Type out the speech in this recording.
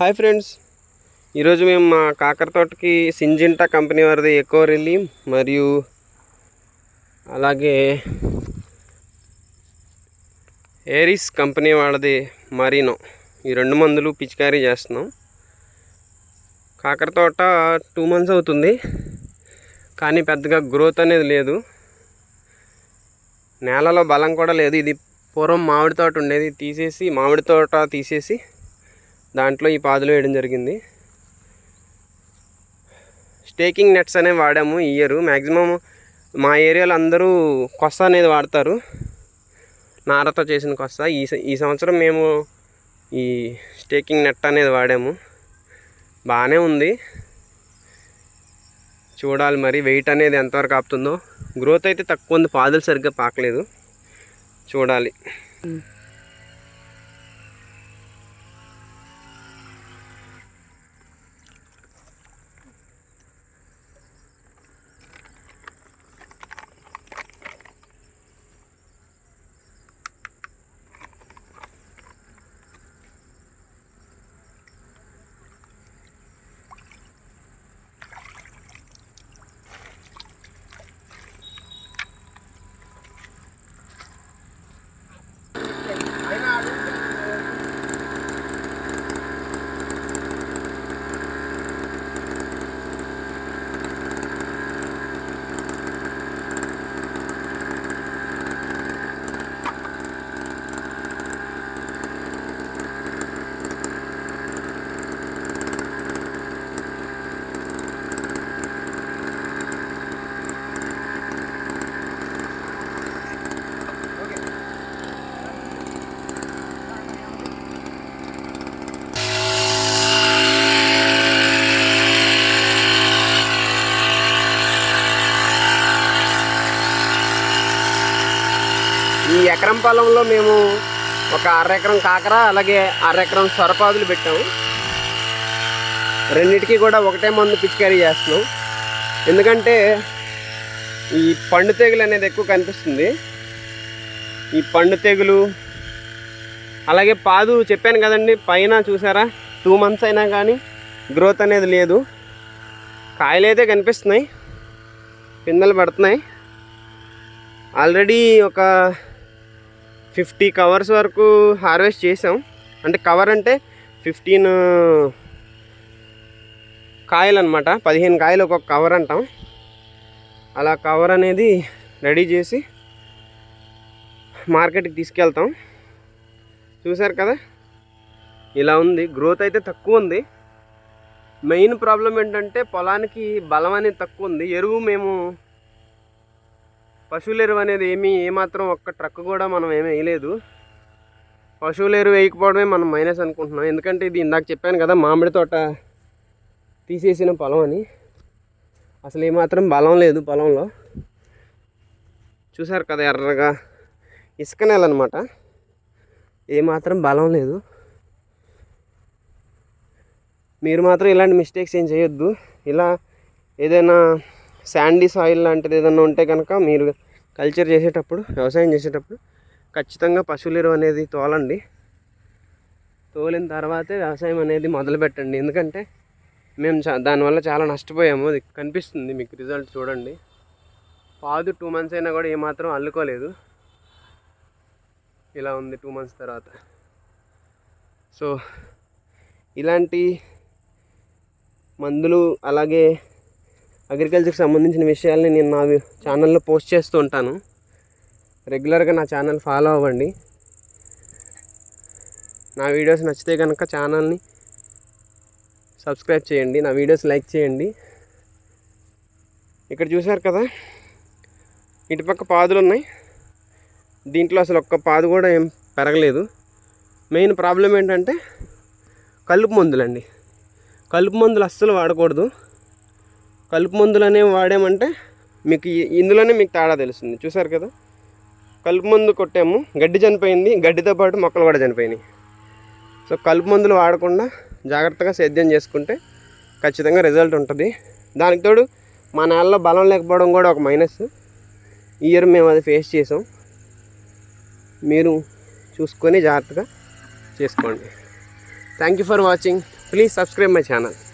Hi friends. ఈరోజు మేము మా కాకర తోటకి సింజింటా కంపెనీ వారిది ఎక్కువ రెల్లి మరియు అలాగే ఏరిస్ కంపెనీ వాళ్ళది మరీనో. ఈ రెండు మందులు పిచికారీ చేస్తున్నాం. కాకర తోట టూ మంత్స్ అవుతుంది. కానీ పెద్దగా గ్రోత్ అనేది లేదు. నేలలో బలం కూడా లేదు. ఇది పూర్వం మామిడి తోట ఉండేది. తీసేసి మామిడి తోట తీసేసి దాంట్లో ఈ పాదులు వేయడం జరిగింది. స్టేకింగ్ నెట్స్ అనేవి వాడాము ఈ ఇయర్. మ్యాక్సిమం మా ఏరియాలో అందరూ కొస్స అనేది వాడతారు. నారతో చేసిన కొస్స ఈ ఈ సంవత్సరం మేము ఈ స్టేకింగ్ నెట్ అనేది వాడాము. బాగానే ఉంది. చూడాలి మరి వెయిట్ అనేది ఎంతవరకు ఆపుతుందో. గ్రోత్ అయితే తక్కువ ఉంది. పాదులు సరిగ్గా పాకలేదు. చూడాలి. ఈ ఎకరం పొలంలో మేము ఒక అర ఎకరం కాకర అలాగే అర ఎకరం సొరపాదులు పెట్టాము. రెండింటికి కూడా ఒకటే మందు పిచికారీ చేస్తున్నాం. ఎందుకంటే ఈ పండు తెగులు అనేది ఎక్కువ కనిపిస్తుంది. ఈ పండు తెగులు అలాగే పాదు చెప్పాను కదండి పైన చూసారా? టూ మంత్స్ అయినా కానీ గ్రోత్ అనేది లేదు. కాయలు అయితే కనిపిస్తున్నాయి. పిందెలు పడుతున్నాయి. ఆల్రెడీ ఒక ఫిఫ్టీ కవర్స్ వరకు హార్వెస్ట్ చేసాం. అంటే కవర్ అంటే ఫిఫ్టీన్ కాయలు అనమాట పదిహేను కాయలు ఒక్కొక్క కవర్ అంటాం. అలా కవర్ అనేది రెడీ చేసి మార్కెట్కి తీసుకెళ్తాం. చూసారు కదా? ఇలా ఉంది. గ్రోత్ అయితే తక్కువ ఉంది. మెయిన్ ప్రాబ్లం ఏంటంటే పొలానికి బలం అనేది తక్కువ ఉంది. ఎరువు మేము పశువుల ఎరువు అనేది ఏమీ ఏమాత్రం ఒక్క ట్రక్ కూడా మనం ఏమీ వేయలేదు. పశువుల ఎరువు వేయకపోవడమే మనం మైనస్ అనుకుంటున్నాం. ఎందుకంటే ఇది ఇందాక చెప్పాను కదా మామిడి తోట తీసేసిన పొలం అని. అసలు ఏమాత్రం బలం లేదు పొలంలో. చూసారు కదా ఎర్రగా ఇసుక నేల అనమాట ఏమాత్రం బలం లేదు. మీరు మాత్రం ఇలాంటి మిస్టేక్స్ ఏం చేయొద్దు. ఇలా ఏదైనా శాండీ సాయిల్ లాంటిది ఏదైనా ఉంటే కనుక మీరు కల్చర్ చేసేటప్పుడు వ్యవసాయం చేసేటప్పుడు ఖచ్చితంగా పశువుల ఎరువు అనేది తోలండి. తోలిన తర్వాతే వ్యవసాయం అనేది మొదలు పెట్టండి. ఎందుకంటే మేము దానివల్ల చాలా నష్టపోయాము. అది కనిపిస్తుంది మీకు రిజల్ట్ చూడండి. పాదు టూ మంత్స్ అయినా కూడా ఏమాత్రం అల్లుకోలేదు. ఇలా ఉంది టూ మంత్స్ తర్వాత. సో ఇలాంటి మందులు అలాగే అగ్రికల్చర్కి సంబంధించిన విషయాల్ని నేను నా ఛానల్లో పోస్ట్ చేస్తూ ఉంటాను. రెగ్యులర్గా నా ఛానల్ ఫాలో అవ్వండి. నా వీడియోస్ నచ్చితే కనుక ఛానల్ని సబ్స్క్రైబ్ చేయండి. నా వీడియోస్ లైక్ చేయండి. ఇక్కడ చూశారు కదా? ఇటుపక్క పాదులు ఉన్నాయి. దీంట్లో అసలు ఒక్క పాదు కూడా ఏం పెరగలేదు. మెయిన్ ప్రాబ్లం ఏంటంటే కలుపు మందులండి. కలుపు మందులు అస్సలు వాడకూడదు. కలుపు మందులు అనేవి వాడామంటే మీకు ఇందులోనే మీకు తేడా తెలుస్తుంది. చూసారు కదా? కలుపు మందు కొట్టాము గడ్డి చనిపోయింది గడ్డితో పాటు మొక్కలు కూడా చనిపోయినాయి. సో కలుపు మందులు వాడకుండా జాగ్రత్తగా సేద్యం చేసుకుంటే ఖచ్చితంగా రిజల్ట్ ఉంటుంది. దానికి తోడు మా నెలలో బలం లేకపోవడం కూడా ఒక మైనస్. ఈ ఇయర్ మేము అది ఫేస్ చేసాం. మీరు చూసుకొని జాగ్రత్తగా చేసుకోండి. Thank you for watching please subscribe my channel